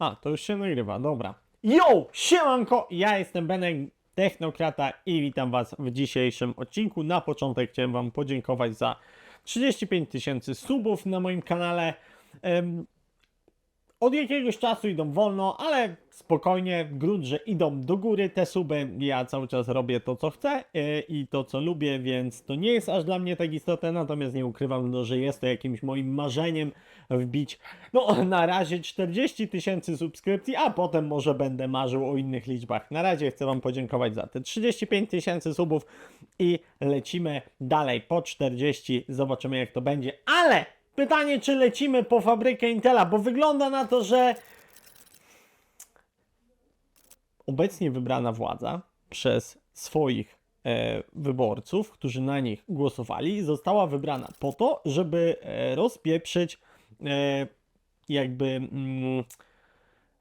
A, to już się nagrywa, dobra. Yo, siemanko, ja jestem Benek, Technokrata i witam Was w dzisiejszym odcinku. Na początek chciałem Wam podziękować za 35 tysięcy subów na moim kanale. Em, od jakiegoś czasu idą wolno, ale spokojnie, grunt, że idą do góry te suby. Ja cały czas robię to, co chcę yy, i to, co lubię, więc to nie jest aż dla mnie tak istotne, natomiast nie ukrywam, no, że jest to jakimś moim marzeniem wbić, no na razie 40 tysięcy subskrypcji, a potem może będę marzył o innych liczbach. Na razie chcę Wam podziękować za te 35 tysięcy subów i lecimy dalej po 40, zobaczymy jak to będzie, ale pytanie, czy lecimy po fabrykę Intela, bo wygląda na to, że obecnie wybrana władza przez swoich e, wyborców, którzy na nich głosowali, została wybrana po to, żeby e, rozpieprzyć e, jakby mm,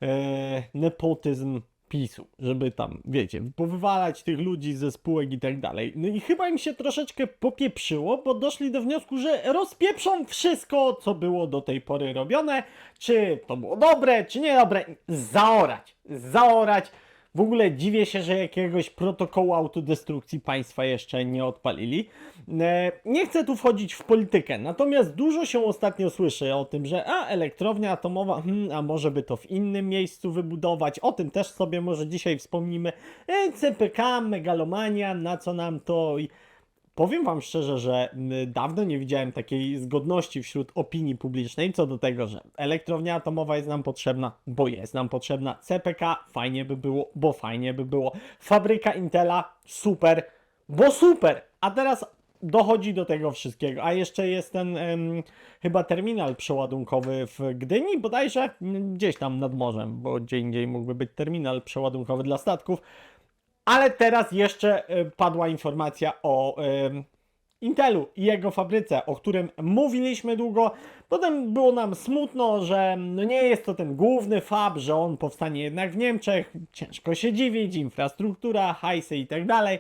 e, nepotyzm PiSu, żeby tam, wiecie, powywalać tych ludzi ze spółek i tak dalej. No i chyba im się troszeczkę popieprzyło, bo doszli do wniosku, że rozpieprzą wszystko, co było do tej pory robione, czy to było dobre, czy niedobre, zaorać, zaorać. W ogóle dziwię się, że jakiegoś protokołu autodestrukcji państwa jeszcze nie odpalili. E, Nie chcę tu wchodzić w politykę, natomiast dużo się ostatnio słyszy o tym, że a elektrownia atomowa, hmm, a może by to w innym miejscu wybudować. O tym też sobie może dzisiaj wspomnimy. E, CPK, megalomania, na co nam to Powiem Wam szczerze, że dawno nie widziałem takiej zgodności wśród opinii publicznej co do tego, że elektrownia atomowa jest nam potrzebna, bo jest nam potrzebna. CPK fajnie by było, bo fajnie by było. Fabryka Intela super, bo super. A teraz dochodzi do tego wszystkiego. A jeszcze jest ten em, chyba terminal przeładunkowy w Gdyni, bodajże mm, gdzieś tam nad morzem, bo gdzie indziej mógłby być terminal przeładunkowy dla statków. Ale teraz jeszcze e, padła informacja o Intelu i jego fabryce, o którym mówiliśmy długo. Potem było nam smutno, że no nie jest to ten główny fab, że on powstanie jednak w Niemczech. Ciężko się dziwić, infrastruktura, hajsy i tak dalej.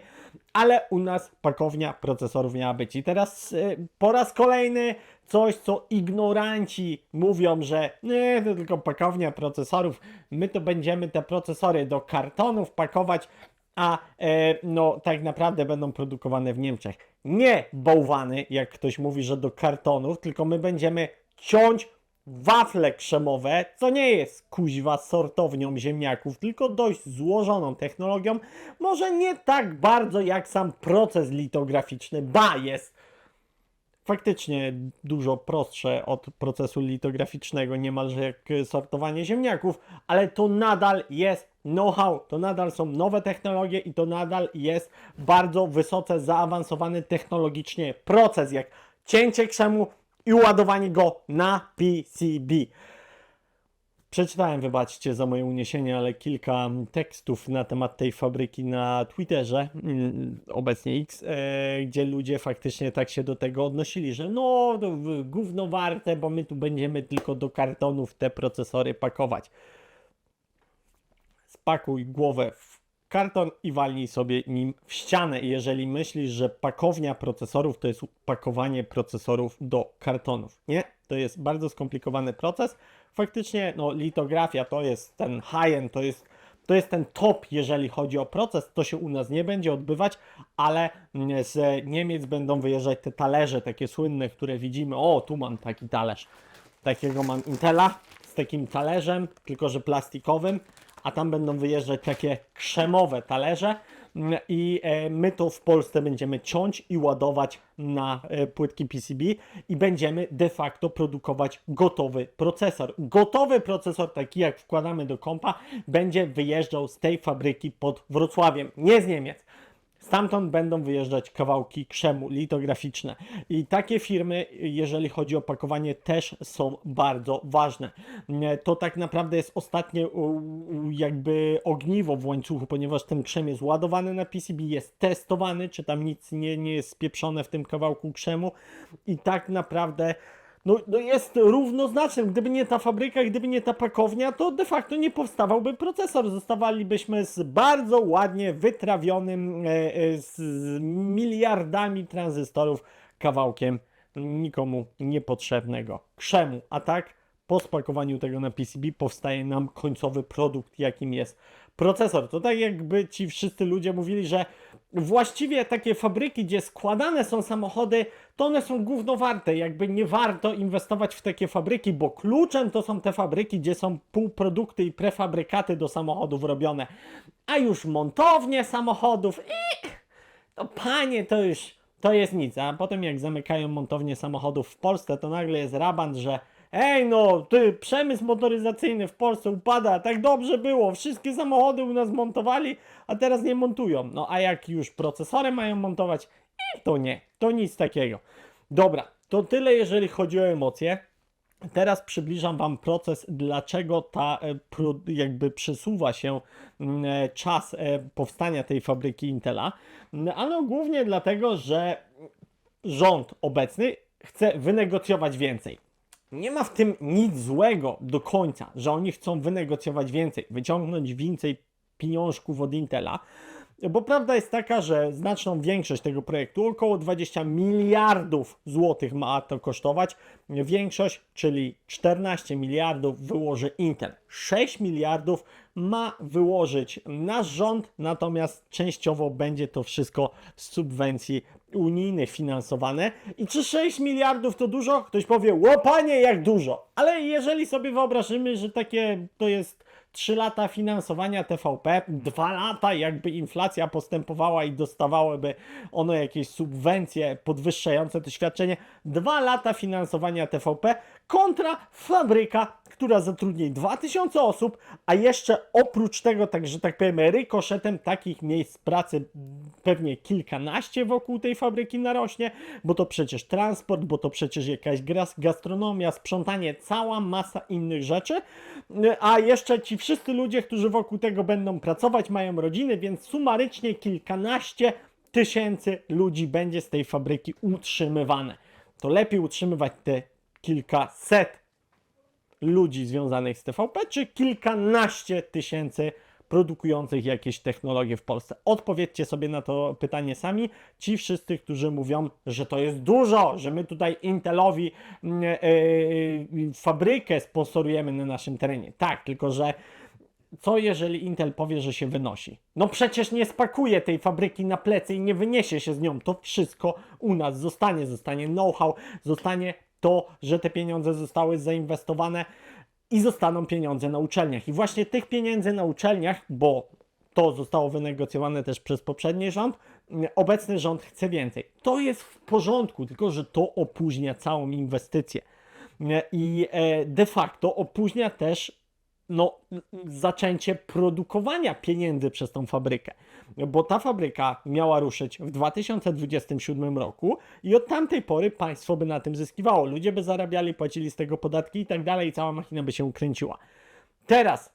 Ale u nas pakownia procesorów miała być. I teraz y, po raz kolejny coś, co ignoranci mówią, że nie, to tylko pakownia procesorów. My to będziemy te procesory do kartonów pakować a e, no tak naprawdę będą produkowane w Niemczech. Nie bałwany, jak ktoś mówi, że do kartonów, tylko my będziemy ciąć wafle krzemowe, co nie jest kuźwa sortownią ziemniaków, tylko dość złożoną technologią. Może nie tak bardzo jak sam proces litograficzny, ba jest faktycznie dużo prostsze od procesu litograficznego, niemalże jak sortowanie ziemniaków, ale to nadal jest know-how, to nadal są nowe technologie i to nadal jest bardzo wysoce zaawansowany technologicznie proces, jak cięcie krzemu i ładowanie go na PCB. Przeczytałem, wybaczcie za moje uniesienie, ale kilka tekstów na temat tej fabryki na Twitterze, mm, obecnie X, e, gdzie ludzie faktycznie tak się do tego odnosili, że no, gówno warte, bo my tu będziemy tylko do kartonów te procesory pakować. Spakuj głowę w karton i walnij sobie nim w ścianę. Jeżeli myślisz, że pakownia procesorów to jest pakowanie procesorów do kartonów. Nie, to jest bardzo skomplikowany proces. Faktycznie, no, litografia to jest ten high-end, to jest, to jest ten top, jeżeli chodzi o proces. To się u nas nie będzie odbywać, ale mm, z Niemiec będą wyjeżdżać te talerze, takie słynne, które widzimy. O, tu mam taki talerz. Takiego mam Intela z takim talerzem, tylko że plastikowym, a tam będą wyjeżdżać takie krzemowe talerze Mm, i e, my to w Polsce będziemy ciąć i ładować na e, płytki PCB i będziemy de facto produkować gotowy procesor. Gotowy procesor, taki jak wkładamy do kompa, będzie wyjeżdżał z tej fabryki pod Wrocławiem, nie z Niemiec. Stamtąd będą wyjeżdżać kawałki krzemu litograficzne. I takie firmy, jeżeli chodzi o pakowanie, też są bardzo ważne. To tak naprawdę jest ostatnie jakby ogniwo w łańcuchu, ponieważ ten krzem jest ładowany na PCB, jest testowany, czy tam nic nie, nie jest spieprzone w tym kawałku krzemu. I tak naprawdę no, no jest równoznacznym. Gdyby nie ta fabryka, gdyby nie ta pakownia, to de facto nie powstawałby procesor. Zostawalibyśmy z bardzo ładnie wytrawionym, e, e, z, z miliardami tranzystorów kawałkiem nikomu niepotrzebnego krzemu. A tak po spakowaniu tego na PCB powstaje nam końcowy produkt, jakim jest procesor. To tak jakby ci wszyscy ludzie mówili, że właściwie takie fabryki, gdzie składane są samochody, to one są gówno warte. Jakby nie warto inwestować w takie fabryki, bo kluczem to są te fabryki, gdzie są półprodukty i prefabrykaty do samochodów robione. A już montownie samochodów, i to panie, to już to jest nic. A potem jak zamykają montownie samochodów w Polsce, to nagle jest raban, że ej no, ty, przemysł motoryzacyjny w Polsce upada, tak dobrze było, wszystkie samochody u nas montowali, a teraz nie montują. No a jak już procesory mają montować, to nie, to nic takiego. Dobra, to tyle jeżeli chodzi o emocje. Teraz przybliżam Wam proces, dlaczego ta e, jakby przesuwa się mm, e, czas e, powstania tej fabryki Intela. Mm, Ale głównie dlatego, że rząd obecny chce wynegocjować więcej. Nie ma w tym nic złego do końca, że oni chcą wynegocjować więcej, wyciągnąć więcej pieniążków od Intela, bo prawda jest taka, że znaczną większość tego projektu, około 20 miliardów złotych ma to kosztować. Większość, czyli 14 miliardów wyłoży Intel. 6 miliardów ma wyłożyć nasz rząd, natomiast częściowo będzie to wszystko z subwencji unijnych finansowane. I czy 6 miliardów to dużo? Ktoś powie, łopanie jak dużo. Ale jeżeli sobie wyobrażymy, że takie to jest 3 lata finansowania TVP, 2 lata jakby inflacja postępowała i dostawałyby ono jakieś subwencje podwyższające to świadczenie, 2 lata finansowania TVP kontra fabryka, która zatrudni 2000 osób, a jeszcze oprócz tego, tak że tak powiem, rykoszetem takich miejsc pracy pewnie kilkanaście wokół tej fabryki narośnie, bo to przecież transport, bo to przecież jakaś gastronomia, sprzątanie, cała masa innych rzeczy, a jeszcze ci wszyscy ludzie, którzy wokół tego będą pracować, mają rodziny, więc sumarycznie kilkanaście tysięcy ludzi będzie z tej fabryki utrzymywane. To lepiej utrzymywać te kilkaset ludzi związanych z TVP, czy kilkanaście tysięcy produkujących jakieś technologie w Polsce? Odpowiedzcie sobie na to pytanie sami. Ci wszyscy, którzy mówią, że to jest dużo, że my tutaj Intelowi e, fabrykę sponsorujemy na naszym terenie. Tak, tylko że co jeżeli Intel powie, że się wynosi? No przecież nie spakuje tej fabryki na plecy i nie wyniesie się z nią. To wszystko u nas zostanie. Zostanie know-how, zostanie to, że te pieniądze zostały zainwestowane i zostaną pieniądze na uczelniach. I właśnie tych pieniędzy na uczelniach, bo to zostało wynegocjowane też przez poprzedni rząd, obecny rząd chce więcej. To jest w porządku, tylko że to opóźnia całą inwestycję. I e, de facto opóźnia też no, zaczęcie produkowania pieniędzy przez tą fabrykę. Bo ta fabryka miała ruszyć w 2027 roku i od tamtej pory państwo by na tym zyskiwało. Ludzie by zarabiali, płacili z tego podatki i tak dalej, i cała machina by się ukręciła. Teraz,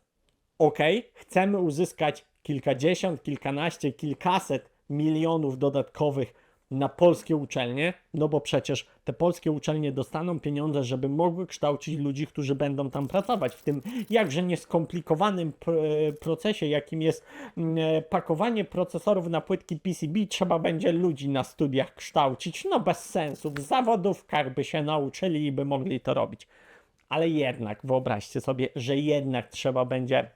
ok, chcemy uzyskać kilkadziesiąt, kilkanaście, kilkaset milionów dodatkowych na polskie uczelnie, no bo przecież te polskie uczelnie dostaną pieniądze, żeby mogły kształcić ludzi, którzy będą tam pracować w tym jakże nieskomplikowanym pr- procesie, jakim jest mm, e, pakowanie procesorów na płytki PCB, trzeba będzie ludzi na studiach kształcić, no bez sensu, w zawodówkach by się nauczyli i by mogli to robić. Ale jednak wyobraźcie sobie, że jednak trzeba będzie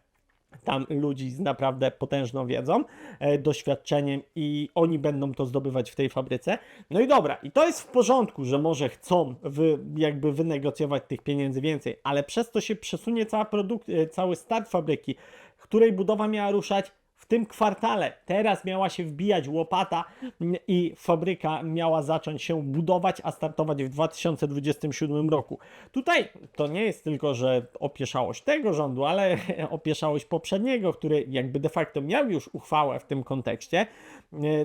tam ludzi z naprawdę potężną wiedzą, e, doświadczeniem i oni będą to zdobywać w tej fabryce. No i dobra, i to jest w porządku, że może chcą wy, jakby wynegocjować tych pieniędzy więcej, ale przez to się przesunie cała produkt, e, cały start fabryki, której budowa miała ruszać w tym kwartale. Teraz miała się wbijać łopata i fabryka miała zacząć się budować, a startować w 2027 roku. Tutaj to nie jest tylko, że opieszałość tego rządu, ale opieszałość poprzedniego, który jakby de facto miał już uchwałę w tym kontekście.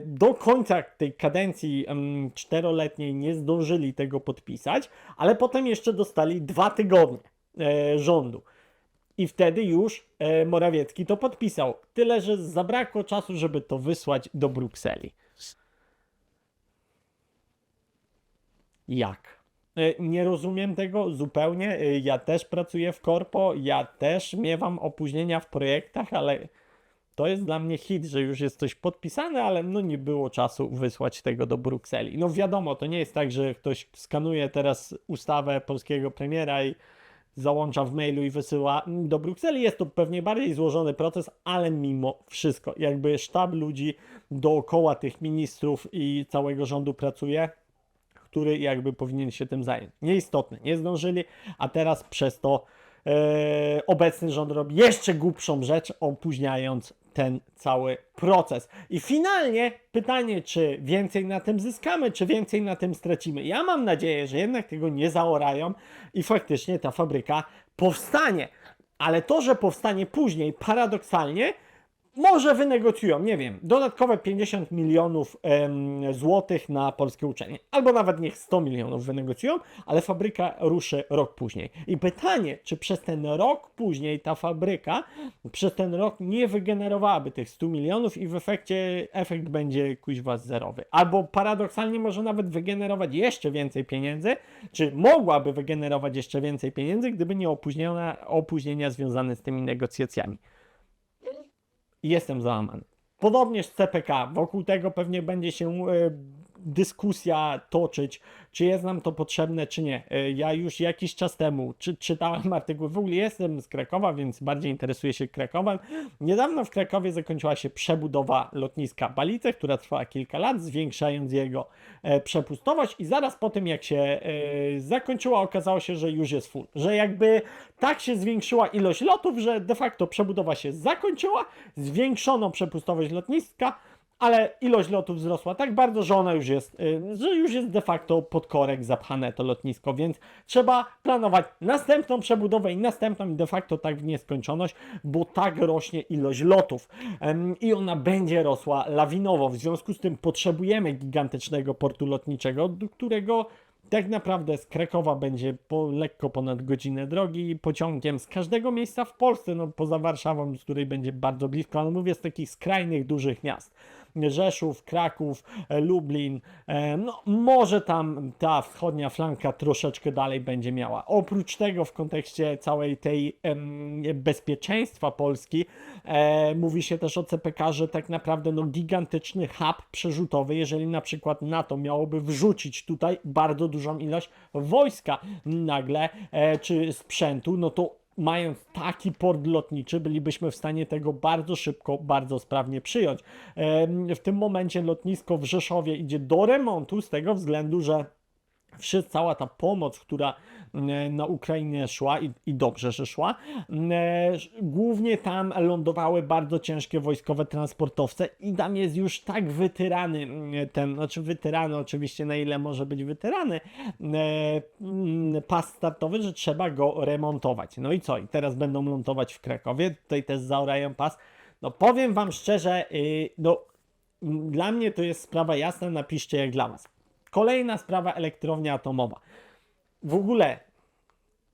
Do końca tej kadencji czteroletniej nie zdążyli tego podpisać, ale potem jeszcze dostali dwa tygodnie e, rządu. I wtedy już e, Morawiecki to podpisał. Tyle, że zabrakło czasu, żeby to wysłać do Brukseli. Jak? E, Nie rozumiem tego zupełnie. E, Ja też pracuję w korpo, ja też miewam opóźnienia w projektach, ale to jest dla mnie hit, że już jest coś podpisane, ale no nie było czasu wysłać tego do Brukseli. No wiadomo, to nie jest tak, że ktoś skanuje teraz ustawę polskiego premiera i załącza w mailu i wysyła mm, do Brukseli. Jest to pewnie bardziej złożony proces, ale mimo wszystko, jakby sztab ludzi dookoła tych ministrów i całego rządu pracuje, który jakby powinien się tym zająć. Nieistotne, nie zdążyli, a teraz przez to e, obecny rząd robi jeszcze głupszą rzecz, opóźniając ten cały proces. I finalnie pytanie, czy więcej na tym zyskamy, czy więcej na tym stracimy. Ja mam nadzieję, że jednak tego nie zaorają i faktycznie ta fabryka powstanie. Ale to, że powstanie później, paradoksalnie, może wynegocjują, nie wiem, dodatkowe 50 milionów em, złotych na polskie uczelnie. Albo nawet niech 100 milionów wynegocjują, ale fabryka ruszy rok później. I pytanie, czy przez ten rok później ta fabryka przez ten rok nie wygenerowałaby tych 100 milionów i w efekcie efekt będzie kuźwa zerowy. Albo paradoksalnie może nawet wygenerować jeszcze więcej pieniędzy, czy mogłaby wygenerować jeszcze więcej pieniędzy, gdyby nie opóźnienia związane z tymi negocjacjami i jestem załamany. Podobnież CPK, wokół tego pewnie będzie się e, dyskusja toczyć, czy jest nam to potrzebne, czy nie. E, ja już jakiś czas temu czy, czytałem artykuł, w ogóle jestem z Krakowa, więc bardziej interesuję się Krakowem. Niedawno w Krakowie zakończyła się przebudowa lotniska Balice, która trwała kilka lat, zwiększając jego e, przepustowość i zaraz po tym jak się e, zakończyła, okazało się, że już jest full. Że jakby tak się zwiększyła ilość lotów, że de facto przebudowa się zakończyła, zwiększono przepustowość lotniska, ale ilość lotów wzrosła tak bardzo, że ona już jest, y, że już jest de facto pod korek zapchane to lotnisko, więc trzeba planować następną przebudowę i następną i de facto tak w nieskończoność, bo tak rośnie ilość lotów i ona będzie rosła lawinowo. W związku z tym potrzebujemy gigantycznego portu lotniczego, do którego tak naprawdę z Krakowa będzie po lekko ponad godzinę drogi pociągiem z każdego miejsca w Polsce, no poza Warszawą, z której będzie bardzo blisko, ale mówię z takich skrajnych dużych miast. Rzeszów, Kraków, e, Lublin, e, no może tam ta wschodnia flanka troszeczkę dalej będzie miała. Oprócz tego w kontekście całej tej em, bezpieczeństwa Polski e, mówi się też o CPK, że tak naprawdę no gigantyczny hub przerzutowy, jeżeli na przykład NATO miałoby wrzucić tutaj bardzo dużą ilość wojska nagle e, czy sprzętu, no to mając taki port lotniczy, bylibyśmy w stanie tego bardzo szybko, bardzo sprawnie przyjąć. W tym momencie lotnisko w Rzeszowie idzie do remontu z tego względu, że wszy- cała ta pomoc, która mm, na Ukrainę szła i, i dobrze, że szła, mm, sz- głównie tam lądowały bardzo ciężkie wojskowe transportowce i tam jest już tak wytyrany mm, ten, znaczy wytyrany oczywiście na ile może być wytyrany pas startowy, że trzeba go remontować. No i co? I teraz będą lądować w Krakowie, tutaj też zaorają pas. No powiem wam szczerze, yy, no dla mnie to jest sprawa jasna, napiszcie jak dla was. Kolejna sprawa elektrownia atomowa. W ogóle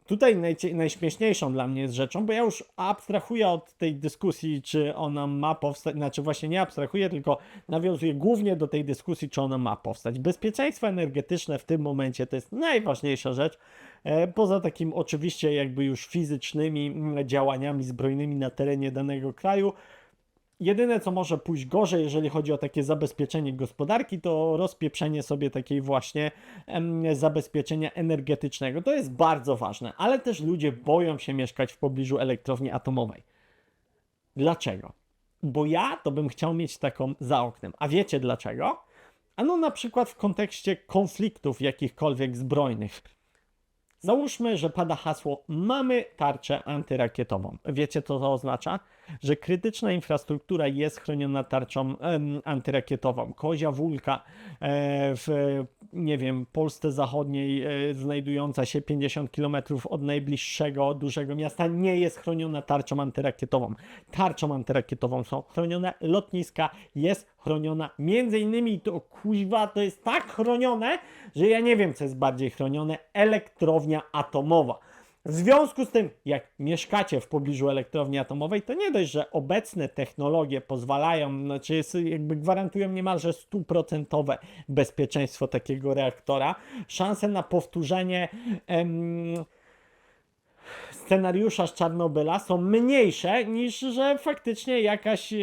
tutaj najśmieszniejszą dla mnie jest rzeczą, bo ja już abstrahuję od tej dyskusji, czy ona ma powstać, znaczy właśnie nie abstrahuję, tylko nawiązuję głównie do tej dyskusji, czy ona ma powstać. Bezpieczeństwo energetyczne w tym momencie to jest najważniejsza rzecz, e, poza takim oczywiście jakby już fizycznymi mm, działaniami zbrojnymi na terenie danego kraju. Jedyne, co może pójść gorzej, jeżeli chodzi o takie zabezpieczenie gospodarki, to rozpieprzenie sobie takiej właśnie em, zabezpieczenia energetycznego. To jest bardzo ważne, ale też ludzie boją się mieszkać w pobliżu elektrowni atomowej. Dlaczego? Bo ja to bym chciał mieć taką za oknem. A wiecie dlaczego? Ano na przykład w kontekście konfliktów jakichkolwiek zbrojnych. Załóżmy, że pada hasło mamy tarczę antyrakietową. Wiecie, co to oznacza? Że krytyczna infrastruktura jest chroniona tarczą antyrakietową. Kozia Wólka e, w, nie wiem, Polsce Zachodniej e, znajdująca się 50 km od najbliższego dużego miasta nie jest chroniona tarczą antyrakietową. Tarczą antyrakietową są chronione lotniska, jest chroniona między innymi to kuźwa to jest tak chronione, że ja nie wiem co jest bardziej chronione, elektrownia atomowa. W związku z tym, jak mieszkacie w pobliżu elektrowni atomowej, to nie dość, że obecne technologie pozwalają, znaczy jest, jakby gwarantują niemalże stuprocentowe bezpieczeństwo takiego reaktora, szanse na powtórzenie em, scenariusza z Czarnobyla są mniejsze niż, że faktycznie jakaś e,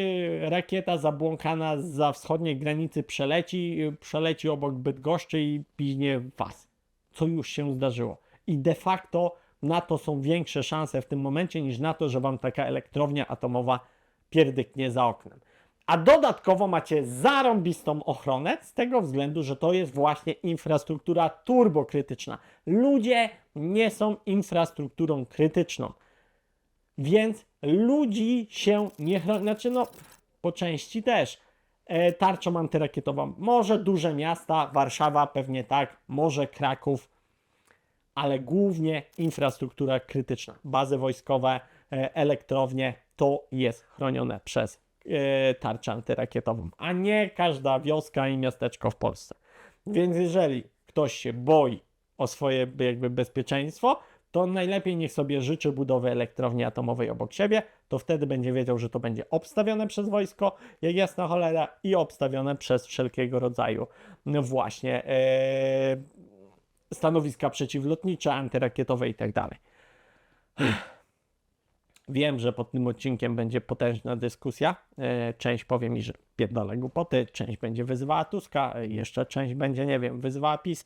rakieta zabłąkana za wschodniej granicy przeleci, przeleci obok Bydgoszczy i piźnie was. Co już się zdarzyło. I de facto Na to są większe szanse w tym momencie niż na to, że wam taka elektrownia atomowa pierdyknie za oknem. A dodatkowo macie zarąbistą ochronę z tego względu, że to jest właśnie infrastruktura turbokrytyczna. Ludzie nie są infrastrukturą krytyczną. Więc ludzi się nie chroni. Znaczy, no, po części też. E, tarczą antyrakietową. Może duże miasta, Warszawa pewnie tak, może Kraków, ale głównie infrastruktura krytyczna. Bazy wojskowe, e, elektrownie to jest chronione przez tarczę antyrakietową, a nie każda wioska i miasteczko w Polsce. Więc jeżeli ktoś się boi o swoje jakby bezpieczeństwo, to najlepiej niech sobie życzy budowy elektrowni atomowej obok siebie, to wtedy będzie wiedział, że to będzie obstawione przez wojsko, jak jasna cholera, i obstawione przez wszelkiego rodzaju no właśnie e, stanowiska przeciwlotnicze, antyrakietowe i tak. Wiem, że pod tym odcinkiem będzie potężna dyskusja. E, Część powie mi, że pierdolę głupoty, część będzie wyzywała Tuska, e, jeszcze część będzie, nie wiem, wyzywała PiS.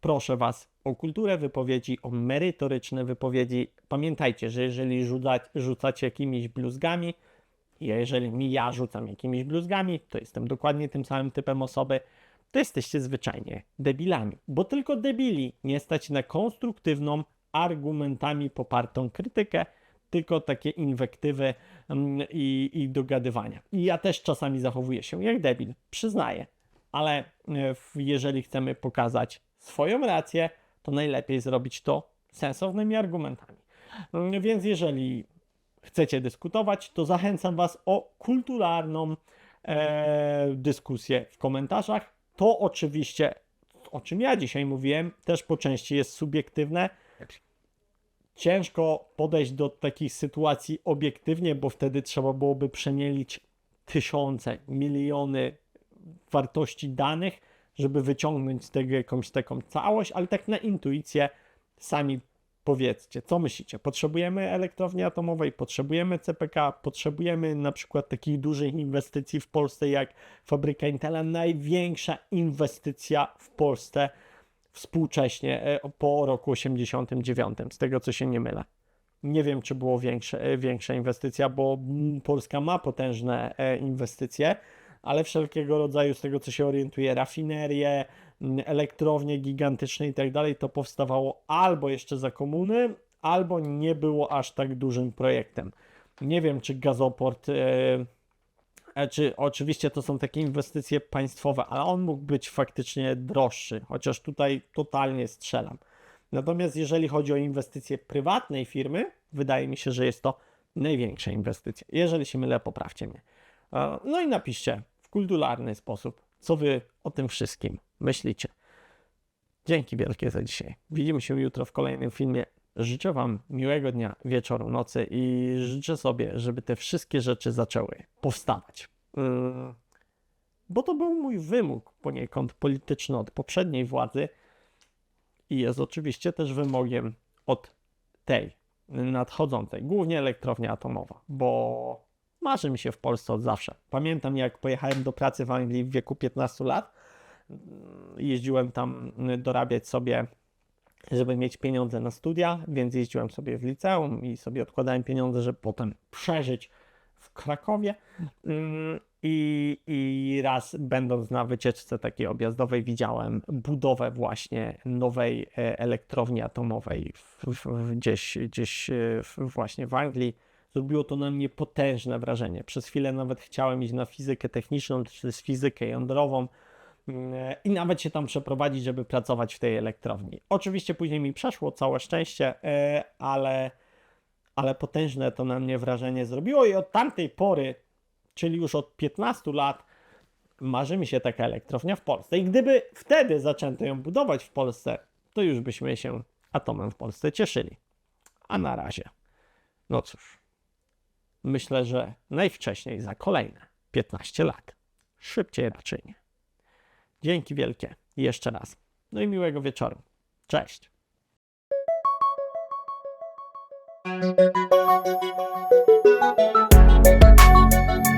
Proszę Was o kulturę wypowiedzi, o merytoryczne wypowiedzi. Pamiętajcie, że jeżeli rzucacie jakimiś bluzgami, jeżeli mi ja rzucam jakimiś bluzgami, to jestem dokładnie tym samym typem osoby, to jesteście zwyczajnie debilami. Bo tylko debili nie stać na konstruktywną, argumentami popartą krytykę, tylko takie inwektywy mm, i, i dogadywania. I ja też czasami zachowuję się jak debil, przyznaję, ale e, jeżeli chcemy pokazać swoją rację, to najlepiej zrobić to sensownymi argumentami. Mm, Więc jeżeli chcecie dyskutować, to zachęcam Was o kulturalną e, dyskusję w komentarzach. To oczywiście, o czym ja dzisiaj mówiłem, też po części jest subiektywne. Ciężko podejść do takich sytuacji obiektywnie, bo wtedy trzeba byłoby przemielić tysiące, miliony wartości danych, żeby wyciągnąć z tego jakąś taką całość, ale tak na intuicję sami powiedzcie, co myślicie? Potrzebujemy elektrowni atomowej, potrzebujemy CPK, potrzebujemy na przykład takich dużych inwestycji w Polsce jak fabryka Intela, największa inwestycja w Polsce współcześnie e, po roku 89, z tego co się nie mylę. Nie wiem, czy było większe, e, większa inwestycja, bo Polska ma potężne e, inwestycje, ale wszelkiego rodzaju, z tego co się orientuje, rafinerie, elektrownie gigantyczne i tak dalej, to powstawało albo jeszcze za komuny, albo nie było aż tak dużym projektem. Nie wiem, czy gazoport, czy oczywiście to są takie inwestycje państwowe, ale on mógł być faktycznie droższy, chociaż tutaj totalnie strzelam. Natomiast jeżeli chodzi o inwestycje prywatnej firmy, wydaje mi się, że jest to największa inwestycja. Jeżeli się mylę, poprawcie mnie. E, No i napiszcie w kulturalny sposób, co wy o tym wszystkim myślicie. Dzięki wielkie za dzisiaj. Widzimy się jutro w kolejnym filmie. Życzę Wam miłego dnia, wieczoru, nocy i życzę sobie, żeby te wszystkie rzeczy zaczęły powstawać. Yy, Bo to był mój wymóg poniekąd polityczny od poprzedniej władzy i jest oczywiście też wymogiem od tej nadchodzącej, głównie elektrownia atomowa, bo marzy mi się w Polsce od zawsze. Pamiętam jak pojechałem do pracy w Anglii w wieku 15 lat, jeździłem tam dorabiać sobie, żeby mieć pieniądze na studia, więc jeździłem sobie w liceum i sobie odkładałem pieniądze, żeby potem przeżyć w Krakowie. Mm, I, I raz będąc na wycieczce takiej objazdowej widziałem budowę właśnie nowej e, elektrowni atomowej w, w, gdzieś, gdzieś e, właśnie w Anglii. Zrobiło to na mnie potężne wrażenie. Przez chwilę nawet chciałem iść na fizykę techniczną, czy z fizykę jądrową i nawet się tam przeprowadzić, żeby pracować w tej elektrowni. Oczywiście później mi przeszło, całe szczęście, e, ale, ale potężne to na mnie wrażenie zrobiło i od tamtej pory, czyli już od 15 lat, marzy mi się taka elektrownia w Polsce. I gdyby wtedy zaczęto ją budować w Polsce, to już byśmy się atomem w Polsce cieszyli. A na razie, no cóż, myślę, że najwcześniej za kolejne 15 lat. Szybciej raczej nie. Dzięki wielkie jeszcze raz. No i miłego wieczoru. Cześć. Thank you.